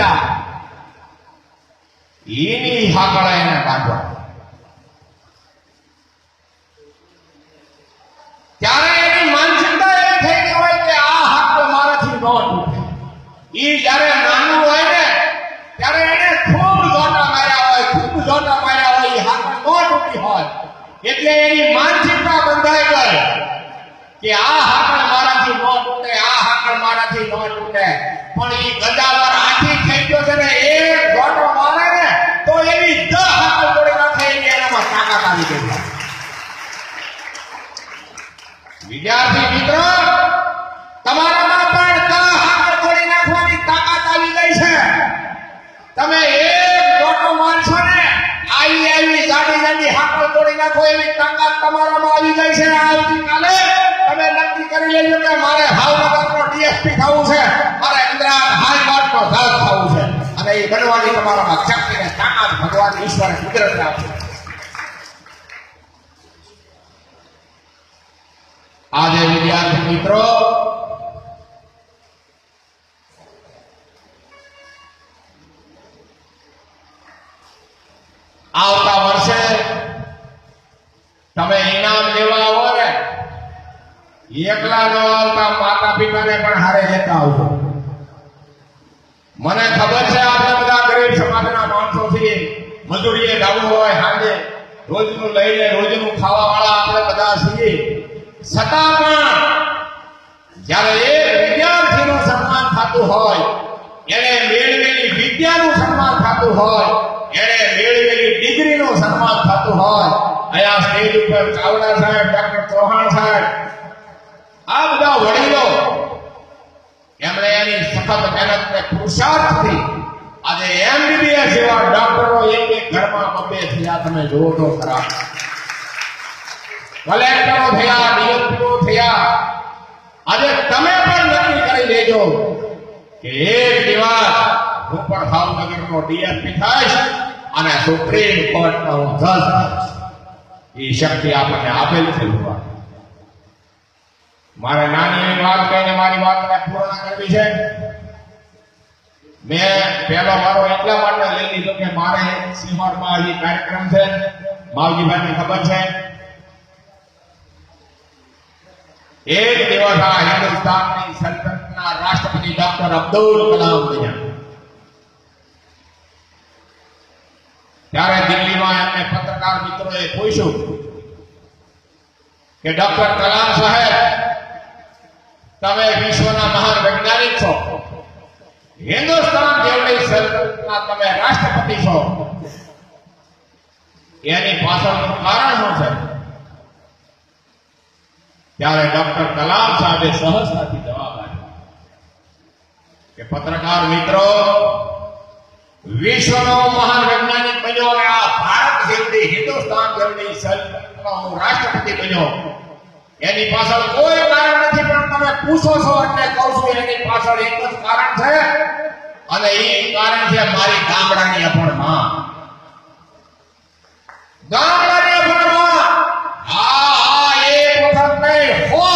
જાય. એની હાકળા એને કાઢવા ત્યારે એની માનસિકતા એવી થઈ ગઈ હોય કે આ હાકળ મારાથી ન ઈ જ્યારે નાનું હોય ને, ત્યારે એને ખૂબ જોટા માર્યા હોય, ખૂબ જોટા માર્યા હોય એ હાકળ ન તૂટી હોય. એટલે એની માનસિકતા બંધાઈ ગઈ કે આ હાકડ મારાથી ન તૂટે, આ હાકડ મારાથી ન તૂટે. પણ એ થઈ ગયો છે ને, એક જોટો મારે એની ગઈ વિદ્યાર્થી મિત્રો, તમારામાં પણ હાકળ તોડી નાખવાની તાકાત આવી ગઈ છે. તમે એક ગોટો મારશો ને, આવી આવી જાડી જાડી હાકળ તોડી નાખો એવી તાકાત તમારામાં આવી ગઈ છે આવતીકાલે. તમે નક્કી કરી લેજો કે મારે ભાવનગરનો ડીએસપી થવું છે. મારે અમદાવાદ હાઈકોર્ટનો જજ થવું છે અને એ બનવાની તમારામાં શક્તિ અને તાકાત ભગવાન ઈશ્વરે કુદરત આપે. આજે વિદ્યાર્થી મિત્રો, આવતા વર્ષે તમે ઇનામ લેવા આવો ને, એકલા ન આવતા માતા પિતાને પણ હારે લેતા આવજો. મને ખબર છે આપણે બધા ગરીબ સમાજના માણસો છીએ મજૂરીએ જવું હોય હાંજે રોજનું લઈને રોજનું ખાવા વાળા આપણે બધા છીએ. છતાં પણ જ્યારે એક વિદ્યાર્થીનું સન્માન થતું હોય, એને મેળવેલી વિદ્યાનું સન્માન થતું હોય, એને મેળવેલી ડિગ્રીનું સન્માન થતું હોય, અહીંયા સ્ટેજ ઉપર ચાવડા સાહેબ, ડોક્ટર ચૌહાણ સાહેબ, આ બધા વડીલો સખત મહેનત ને પુરુષાર્થથી આજે એમબીબીએસ જેવા ડોક્ટરો એક એક ઘરમાં બબે થયા, તમે જુઓ તો ખરા. કલેક્ટરો થયા ડીએસપીઓ થયા. આજે તમે પણ નક્કી કરી લેજો કે એક દિવસ હું પણ ભાવનગરનો ડીએમપી થઈશ અને સુપ્રીમ કોર્ટનો જજ થઈશ. એ શક્તિ આપણને આપેલ છે ભગવાન. મારે નાની વાત કહીને મારી વાતને પૂર્ણ કરવી છે. મેં પહેલો મારો એટલા માટે લઈ લીધો કે મારે સિંહોરમાં હજી કાર્યક્રમ છે. માવજીભાઈને ખબર છે? એક દિવસ આ હિન્દુસ્તાનની સલ્તનતના રાષ્ટ્રપતિ ડોક્ટર અબ્દુલ કલામ બન્યા. ત્યારે દિલ્હીમાં એમને પત્રકાર મિત્રોએ પૂછ્યું કે ડોક્ટર કલામ સાહેબ, તમે વિશ્વના મહાન વૈજ્ઞાનિક છો હિન્દુસ્તાન જેવડી સલ્તનતના તમે રાષ્ટ્રપતિ છો. એની પાછળનું કારણ શું છે? ત્યારે ડોક્ટર કલામ સાહેબે સહજતાથી જવાબ આપ્યો કે પત્રકાર મિત્રો, વિશ્વનો મહાન વૈજ્ઞાનિક બન્યો અને આ ભારત જેવડી હિન્દુસ્તાન જેવડી હું રાષ્ટ્રપતિ બન્યો એની પાછળ કોઈ કારણ નથી, પણ તમે પૂછો છો એટલે કહું છું, એની પાછળ એક જ કારણ છે. અને એ કારણ છે મારી ગામડાની અભણમાં. ગામડાની અભણમાં? હા હા એક વખત નહીં, હો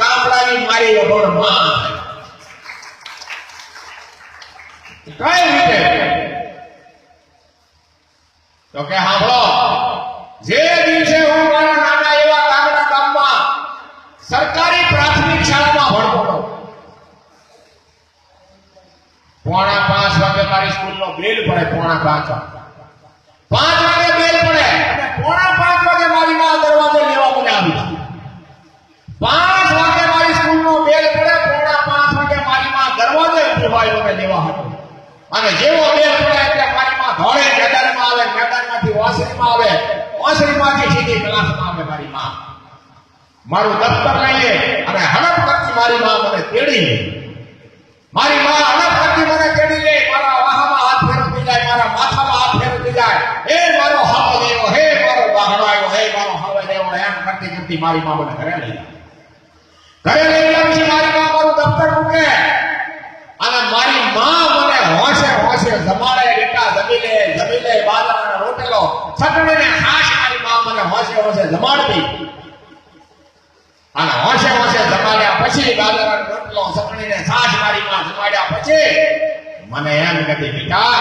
ગામડાની મારી અભણમાં કઈ રીતે? તો કે સાંભળો જે દિવસે હું મારા નાના એવા ગામડા ગામમાં સરકારી પ્રાથમિક શાળામાં ભણતો હતો પોણા પાંચ વાગે મારી સ્કૂલનો બેલ પડે, પોણા પાંચ પાંચ વાગે બેલ પડે. અને પોણા પાંચ વાગે મારી માં દરવાજો લેવા મને આવી. પાંચ વાગે મારી સ્કૂલનો બેલ પડે, પોણા પાંચ વાગે મારી માં દરવાજે ઊભી મને લેવા હતો. અને જેવો બેલ પડે એટલે મારી માં ધોળે મેદાનમાં આવે, મેદાનમાંથી વાસરીમાં આવે. વાસરીમાંથી સીધી ક્લાસમાં આવે મારી માં. મારું દફતર લઈએ અને હડપ કરતી મારી માં મને તેડી મારી માં હડપ મને તેડી લે, મારા વાહામાં હાથ ફેરવતી જાય, મારા માથામાં હાથ ફેરવતી જાય. હે મારો હાવ દેવો હે મારો આવ્યો હે મારો હાવ દેવો એમ કરતી કરતી મારી માં મને ઘરે લઈ ઘરે લઈ ગયા પછી મારી માં મારું દફતર મૂકે. અને મારી માં મને હોશે હોશે જમાડે બેટા જમી લે જમી લે, બાજરાનો રોટલો, ચટણીને હાશ મારી માં મને હોશે હોશે જમાડતી. અને હોશે હોશે પછી મને એમ નથી બેટા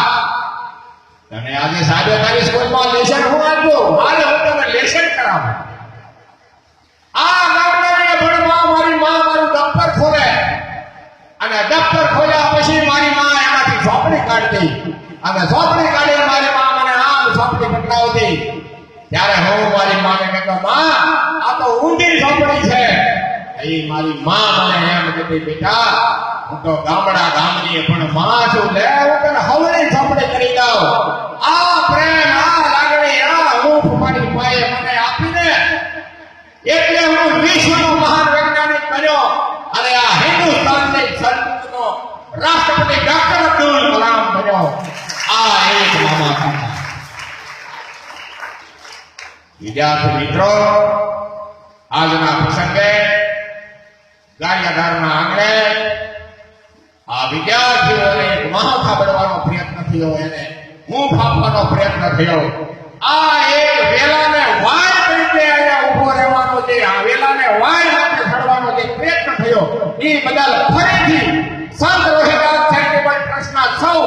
તમે આજે સાહેબે તારી સ્કૂલમાં લેસન હું આપજો. મારે હું તને લેસન કરાવું. આ ગામડાને ભણવા મારી માં મારું દફતર ખોલે. અને દફતર ખોલ્યા પછી મારી માં એમાંથી ચોપડી કાઢતી. અને ચોપડી કાઢીને મારી માં મને આમ ચોપડી પકડાવતી. ત્યારે હું મારી માને કહેતો, માં, આ તો ઊંધી ચોપડી છે. એ મારી માં મને એમ કહેતી બેટા તો ગામડા ગામની પણ માં છું લે હું તને હવળી ચોપડી કરી દઉં. આ પ્રેમ, આ લાગણી, આ હૂંફ મારી માએ મને આપીને એટલે હું વિશ્વનો મહાન વૈજ્ઞાનિક બન્યો અને આ હિન્દુસ્તાનની સંતનો રાષ્ટ્રપતિ ડોક્ટર અબ્દુલ કલામ બન્યો. આ એક મામા કાકા વિદ્યાર્થી મિત્રો, આજના પ્રસંગે ધારના આંગણે આ વિદ્યાર્થીઓને મહાથા બનવાનો પ્રયત્ન થયો એને. હું ફાપવાનો પ્રયત્ન થયો. આ એક વેલાને વાર તરીકે અહીંયા ઊભો રહેવાનો જે આ વેલાને વાર માટે ધરવાનો જે પ્રયત્ન થયો એ બદલ ફરીથી સંત રોહિદાસ ચેરિટેબલ પ્રશ્ન સૌ